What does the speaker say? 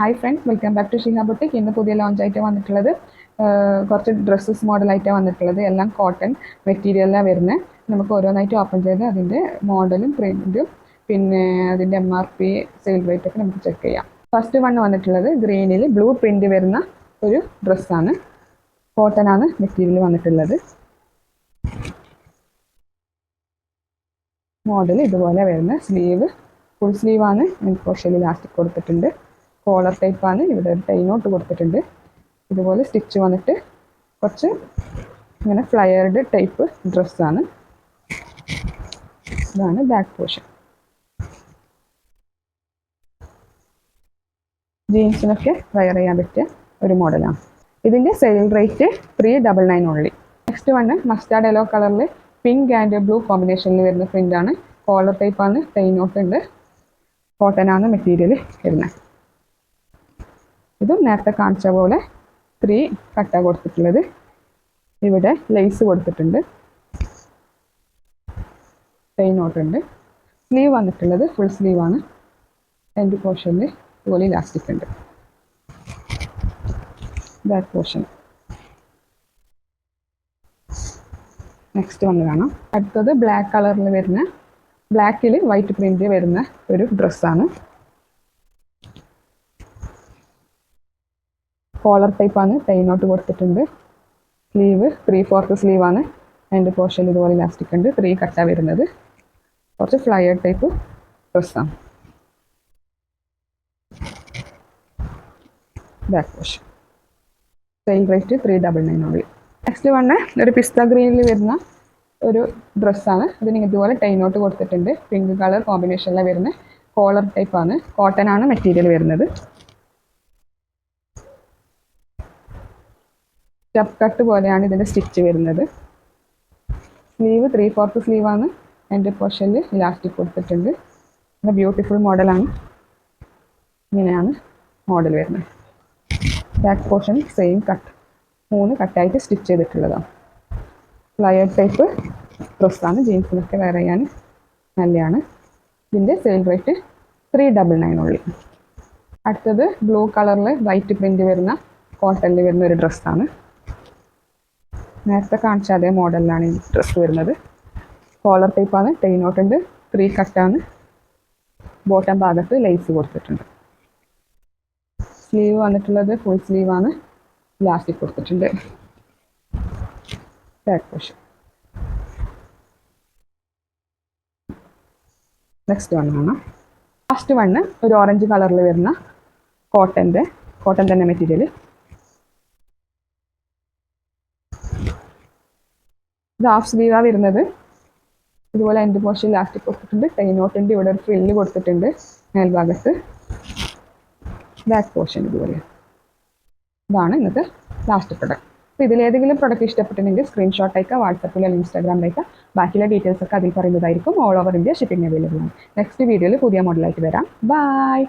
Hi friends welcome back to Shiha boutique ഇന്ന് പുതിയ launch ആയിട്ട് വന്നിട്ടുള്ളത്. കുറച്ച് ഡ്രസ്സസ് മോഡലായിട്ടാണ് വന്നിട്ടുള്ളത്. എല്ലാം കോട്ടൺ മെറ്റീരിയലാണ് വരുന്നത് നമുക്ക് ഓരോന്നായിട്ട് ഓപ്പൺ ചെയ്ത് അതിന്റെ മോഡലും പ്രിന്റും പിന്നെ അതിന്റെ M R P sale rate ഒക്കെ നമുക്ക് ചെക്ക് ചെയ്യാം. ഫസ്റ്റ് വൺ വന്നിട്ടുള്ളത് ഗ്രീനിൽ ബ്ലൂ പ്രിന്റ് വരുന്ന ഒരു ഡ്രസ്സാണ് കോട്ടൺ ആണ് മെറ്റീരിയൽ വന്നിട്ടുള്ളത്. മോഡൽ ഇതുപോലെ വരുന്ന സ്ലീവ് ഫുൾ സ്ലീവാണ് ഞാൻ പോർഷനിൽ ലാസ്റ്റിക് കൊടുത്തിട്ടുണ്ട്. കോളർ ടൈപ്പാണ് ഇവിടെ ഒരു ടൈനോട്ട് കൊടുത്തിട്ടുണ്ട്. ഇതുപോലെ സ്റ്റിച്ച് വന്നിട്ട് കുറച്ച് ഇങ്ങനെ ഫ്ലയർഡ് ടൈപ്പ് ഡ്രസ്സാണ് ഇതാണ് ബാക്ക് പോർഷൻ. ജീൻസിനൊക്കെ വയർ ചെയ്യാൻ പറ്റിയ ഒരു മോഡലാണ്. ഇതിന്റെ sale rate three double nine only next one mustard yellow കളറിൽ പിങ്ക് ആൻഡ് ബ്ലൂ കോമ്പിനേഷനിൽ വരുന്ന പ്രിന്റാണ് കോളർ ടൈപ്പാണ് ടൈനോട്ട് ഉണ്ട്. കോട്ടൺ ആണ് മെറ്റീരിയൽ വരുന്നത്. ഇതും നേരത്തെ കാണിച്ച പോലെ ത്രീ കട്ട കൊടുത്തിട്ടുള്ളത്. ഇവിടെ ലെയ്സ് കൊടുത്തിട്ടുണ്ട്. ടൈനോട്ട് ഓട്ടുണ്ട് സ്ലീവ് വന്നിട്ടുള്ളത് ഫുൾ സ്ലീവാണ് രണ്ട് പോർഷനിൽ ഇതുപോലെ ഇലാസ്റ്റിക് ഉണ്ട്. ബാക്ക് പോർഷൻ നെക്സ്റ്റ് വന്ന് കാണാം. അടുത്തത് ബ്ലാക്ക് കളറിൽ വരുന്ന ബ്ലാക്കിൽ വൈറ്റ് പ്രിന്റ് വരുന്ന ഒരു ഡ്രസ്സാണ് കോളർ ടൈപ്പാണ് ടൈനോട്ട് കൊടുത്തിട്ടുണ്ട്. സ്ലീവ് ത്രീ ഫോർത്ത് ആണ്. അതിന്റെ പോർഷൻ ഇതുപോലെ ഇലാസ്റ്റിക് ഉണ്ട്. ത്രീ കട്ടാ വരുന്നത്. കുറച്ച് ഫ്ലയർ ടൈപ്പ് ഡ്രസ്സാണ് back portion sale rate three double nine only next one ഒരു പിസ്ത ഗ്രീനിൽ വരുന്ന ഒരു ഡ്രസ്സാണ് അതിന് ഇതുപോലെ ടൈനോട്ട് കൊടുത്തിട്ടുണ്ട്. പിങ്ക് കളർ കോമ്പിനേഷനിലാണ് വരുന്നത് കോളർ ടൈപ്പാണ് കോട്ടൺ ആണ്. മെറ്റീരിയൽ വരുന്നത്. സ്റ്റെപ്പ് കട്ട് പോലെയാണ് ഇതിന്റെ സ്റ്റിച്ച് വരുന്നത്. സ്ലീവ് ത്രീ ഫോർത്ത് സ്ലീവാണ് എന്റെ പോർഷനിൽ ഇലാസ്റ്റിക് കൊടുത്തിട്ടുണ്ട്. നല്ല ബ്യൂട്ടിഫുൾ മോഡലാണ് ഇങ്ങനെയാണ് മോഡൽ വരുന്നത്. ബാക്ക് പോർഷൻ സെയിം കട്ട് മൂന്ന് കട്ടായിട്ട് സ്റ്റിച്ച് ചെയ്തിട്ടുള്ളതാണ്. ഫ്ലയർ ടൈപ്പ് ഡ്രസ്സാണ് ജീൻസിനൊക്കെ വെയർ ചെയ്യാൻ നല്ലതാണ് ഇതിന്റെ sale rate three double nine only. അടുത്തത് ബ്ലൂ കളറിൽ വൈറ്റ് പ്രിന്റ് വരുന്ന കോട്ടണിൽ വരുന്ന ഒരു ഡ്രസ്സാണ് നേരത്തെ കാണിച്ച അതേ മോഡലിലാണ് ഈ ഡ്രസ്സ് വരുന്നത്. കോളർ ടൈപ്പാണ് ടൈനോട്ട് ഉണ്ട് ത്രീ കട്ടാണ് ബോട്ടം ഭാഗത്ത് ലൈസ് കൊടുത്തിട്ടുണ്ട്. സ്ലീവ് വന്നിട്ടുള്ളത് ഫുൾ സ്ലീവാണ് ലാസ്റ്റിക് കൊടുത്തിട്ടുണ്ട്. ബാക്ക് പോഷൻ നെക്സ്റ്റ് വൺ കാണാം. ലാസ്റ്റ് വണ്ണ് ഒരു ഓറഞ്ച് കളറിൽ വരുന്ന കോട്ടന്റെ കോട്ടൻ തന്നെ മെറ്റീരിയൽ ഇത് ഹാഫ് സ്ലീവാണ് വരുന്നത്. ഇതുപോലെ എന്റെ പോർഷൻ ലാസ്റ്റിക് കൊടുത്തിട്ടുണ്ട്. കൈ ഉണ്ട് ഇവിടെ ഒരു ഫ്രില്ല് കൊടുത്തിട്ടുണ്ട് മേൽഭാഗത്ത്. ബാക്ക് പോർഷൻ ഇതുപോലെ. ഇതാണ് ഇന്നത്തെ ലാസ്റ്റ് പ്രൊഡക്റ്റ് അപ്പോൾ ഇതിലേതെങ്കിലും പ്രൊഡക്റ്റ് ഇഷ്ടപ്പെട്ടിട്ടുണ്ടെങ്കിൽ സ്ക്രീൻഷോട്ട് അയക്കുക വാട്സപ്പിൽ അല്ലെങ്കിൽ ഇൻസ്റ്റാഗ്രാമിൽ അയക്കുക. ബാക്കിയുള്ള ഡീറ്റെയിൽസ് ഒക്കെ അതിൽ പറയുന്നതായിരിക്കും. All over India shipping available ആണ്. നെക്സ്റ്റ് വീഡിയോയിൽ പുതിയ മോഡലായിട്ട് വരാം. ബൈ